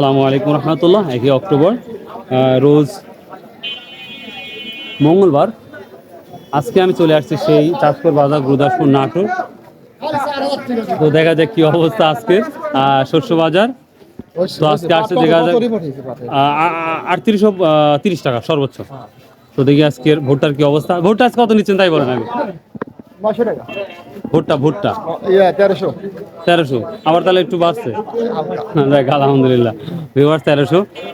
আসসালামু আলাইকুম রহমতুল্লাহ, একই অক্টোবর রোজ মঙ্গলবার। আজকে আমি চলে আসছি সেই চাঁদপুর বাজার গুরুদাসপুর নাটক তো দেখা যাক কি অবস্থা আজকে শস্য বাজার। তো আজকে আসছে দেখা যাক আটত্রিশ তিরিশ টাকা সর্বোচ্চ। তো দেখি আজকের ভোটটার কি অবস্থা। ভোটটা আজকে কত নিচ্ছেন তাই বলেন আমি টাকা। ভুট্টা ভুট্টা? ইয়া আবার তাহলে একটু বাড়ছে? দেখ আলহামদুলিল্লাহ। ভিউয়ার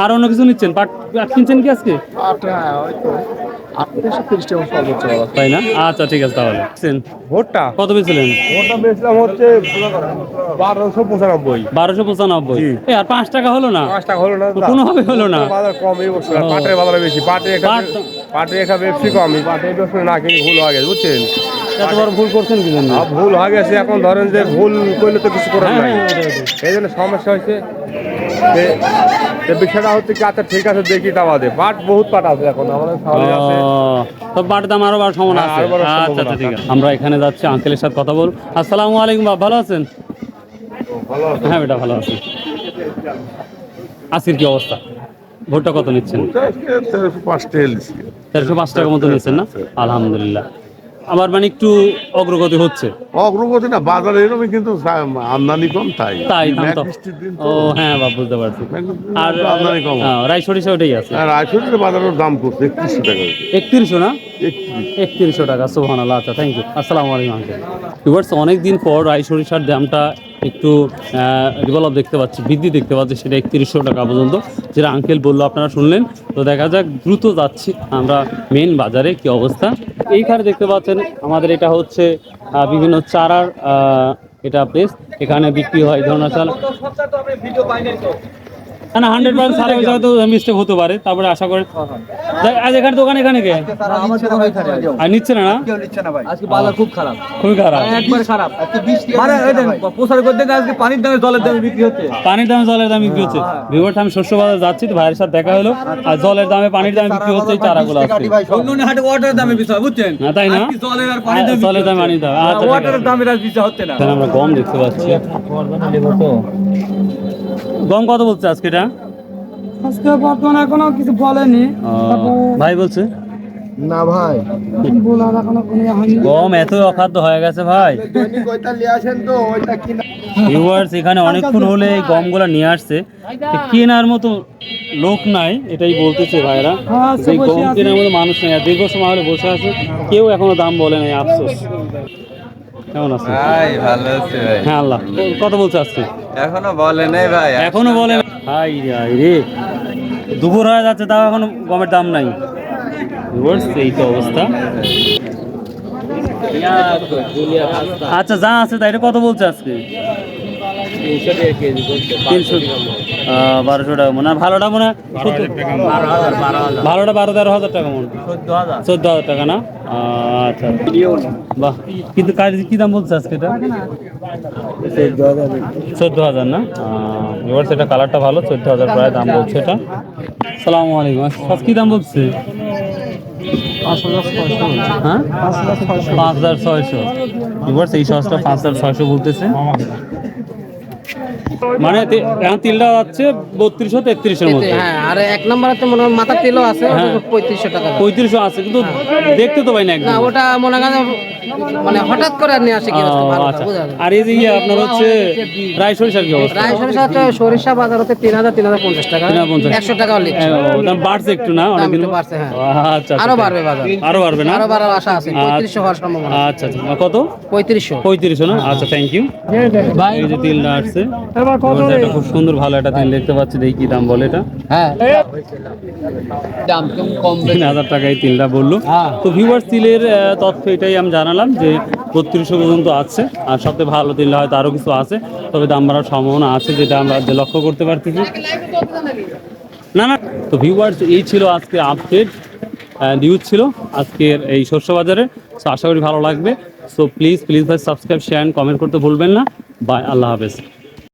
আর অন্য কিছু নিচ্ছেন? পাট কিনছেন কি আজকে? হ্যাঁ, তাই না? আচ্ছা ঠিক আছে তাহলে। ভোটটা। কত পেয়েছিলেন ভোটটা পেয়েছিলাম হচ্ছে বারোশো পঁচানব্বই। বারোশো পঁচানব্বই? আর পাঁচ টাকা হলো না? পাঁচ টাকা হলো না। কোনো হবে হলো না? বাজার কম এই বছর পাটের বাজার বেশি। পাটে পাটে এখানে বেশি কম। পাটে না ভুল হয়ে গেছে বুঝছেন? এত বড় ভুল করছেন কি জন্য? ভুল হয়ে গেছে এখন ধরেন যে ভুল করলে তো কিছু করার হ্যাঁ, নাই। হ্যাঁ, ওটাই। এই জন্য সমস্যা হয়েছে বিষয়টা হচ্ছে কি আচ্ছা ঠিক আছে দেখি তা বাদে। পাট বহুত পাট আছে এখন আমাদের আছে। তো পাটের দাম আরও বার সমান হ্যাঁ, আছে। আচ্ছা আচ্ছা ঠিক আছে। আমরা এখানে যাচ্ছি আঙ্কেলের সাথে কথা বল আসসালামু আলাইকুম বাবা ভালো আছেন? ভালো আছে। হ্যাঁ বেটা ভালো আছি। আসির কি অবস্থা? ভোটটা কত নিচ্ছেন? তেরোশো পাঁচ টাকা মতো নিচ্ছেন না? আলহামদুলিল্লাহ। আবার মানে একটু অগ্রগতি হচ্ছে। অগ্রগতি না বাজারে এরকম কিন্তু আমদানি কম তাই। তাই ও হ্যাঁ বাবা বুঝতে পারছি। আর আমদানি কম। হ্যাঁ, রাই সরিষা ওটাই আছে। আর আইসুরির বাজারের দাম করছে একত্রিশশো টাকা একত্রিশশো না? একত্রিশ। একত্রিশশো টাকা সোহান আল্লাহ আচ্ছা থ্যাংক ইউ আসসালামু আলাইকুম আঙ্কেল ভিউয়ার্স অনেক দিন পর রাই সরিষার দামটা একটু ডেভেলপ দেখতে পাচ্ছি বৃদ্ধি দেখতে পাচ্ছি সেটা একত্রিশশো টাকা পর্যন্ত। যেটা আঙ্কেল বলল আপনারা শুনলেন। তো দেখা যাক দ্রুত যাচ্ছি আমরা মেন বাজারে কি অবস্থা। এইখানে দেখতে পাচ্ছেন, আমাদের এটা হচ্ছে বিভিন্ন চারার এটা প্লেস এখানে বিক্রি হয় ধরনা চাল না না হান্ড্রেড পার্সেন্ট সারা হয়ে তো মিস্টেক হতে পারে তারপরে আশা করে আজ এখানে দোকান এখানে কে? আর নিচ্ছে না না? আজকে বাজার খুব খারাপ। খুবই খারাপ। একবারে খারাপ। মানে করতে আজকে পানির দামে জলের দামে বিক্রি হচ্ছে। পানির দামে জলের দামে বিক্রি হচ্ছে। ভিভোর আমি শস্য বাজার যাচ্ছি তো ভাইয়ের সাথে দেখা হলো। আর জলের দামে পানির দামে বিক্রি হচ্ছে চারাগুলো আজকে। অন্য হাটে ওয়াটারের দামে বিষয় বুঝছেন? না তাই না? আজকে জলের আর পানির দামে জলের দামে পানির দাম আচ্ছা ওয়াটারের আছে। দামের আর বিষয় হচ্ছে না। আমরা গম দেখতে পাচ্ছি। গম কত বলছে আজকে এটা? আজকে বর্তমানে এখনও কিছু বলেনি। ভাই বলছে? না ভাই। বলার এখনও কোনো ইয়ে হয়নি। গম এত অখাদ্য হয়ে গেছে ভাই। ভিউয়ার্স এখানে অনেকক্ষণ হলে এই গমগুলো নিয়ে আসছে। কেনার মতো লোক নাই এটাই বলতেছে ভাইরা। হ্যাঁ, যে গম কেনার মতো মানুষ নেই। আর দীর্ঘ সময় হলে বসে আছে কেউ এখনও দাম বলে নাই আফসোস। কেমন আছে ভাই ভালো আছি ভাই। হ্যাঁ আল্লাহ। কত বলছে আজকে? এখনও বলে নাই ভাই এখনও বলে। হাই হাই রে। দুপুর হয়ে যাচ্ছে তাও এখনও গমের দাম নাই। এই তো অবস্থা। আচ্ছা যা আছে তাই কত বলছে আজকে? তিনশো বারোশো টাকা মনে। হয় ভালোটা মনে হয় ভালোটা বারো তেরো হাজার টাকা মনে। চোদ্দ হাজার। টাকা না? আচ্ছা বাহ কিন্তু কার কি দাম বলছে আজকে এটা? চোদ্দ হাজার। না? এবার সেটা কালারটা ভালো চোদ্দ হাজার প্রায় দাম বলছে এটা। সালামু আলাইকুম। সব কি দাম বলছে? হ্যাঁ? পাঁচ হাজার ছয়শো। এবার সেই সসটা পাঁচ হাজার ছয়শো বলতেছে। Okay. মানে এখন তিলটা যাচ্ছে বত্রিশশো তেত্রিশের মধ্যে। হ্যাঁ আর এক নম্বর তো মনে হয় মাথার তেলও আছে হ্যাঁ। পঁয়ত্রিশশো টাকা। পঁয়ত্রিশশো আছে কিন্তু দেখতে তো পাই না ওটা মনে করেন মানে হঠাৎ করে আর নিয়ে আসে কি আচ্ছা। আর এই যে ইয়ে আপনার হচ্ছে রায় সরিষার কি অবস্থা? রায় সরিষা হচ্ছে সরিষা বাজার হতে তিন হাজার তিন হাজার পঞ্চাশ টাকা। একশো ও, দাম বাড়ছে একটু না অনেকদিন বাড়ছে, হ্যাঁ। আচ্ছা আরও আচ্ছা। বাড়বে বাজার। আরও বাড়বে না? আরও বাড়ার আশা আছে। পঁয়ত্রিশশো হওয়ার সম্ভাবনা। আচ্ছা আচ্ছা। কত? পঁয়ত্রিশশো। পঁয়ত্রিশশো না? আচ্ছা থ্যাংক ইউ এই যে তিলটা আসছে। খুব সুন্দর ভালো একটা তিল দেখতে পাচ্ছি দেখি কি দাম বলে এটা। হ্যাঁ। দাম কম তিন হাজার টাকা এই বলল। তো ভিউয়ার্স তিলের তথ্য এটাই আমি জানালাম যে বত্রিশশো পর্যন্ত আছে আর সবথেকে ভালো তিল হয়তো আরও কিছু আছে তবে দাম বাড়ার সম্ভাবনা আছে যেটা আমরা লক্ষ্য করতে পারতেছি। না না তো ভিউয়ার্স এই ছিল আজকে আপডেট নিউজ ছিল আজকের এই শস্য বাজারে তো আশা করি ভালো লাগবে। সো প্লিজ প্লিজ ভাই সাবস্ক্রাইব শেয়ার কমেন্ট করতে ভুলবেন না। বাই আল্লাহ হাফেজ।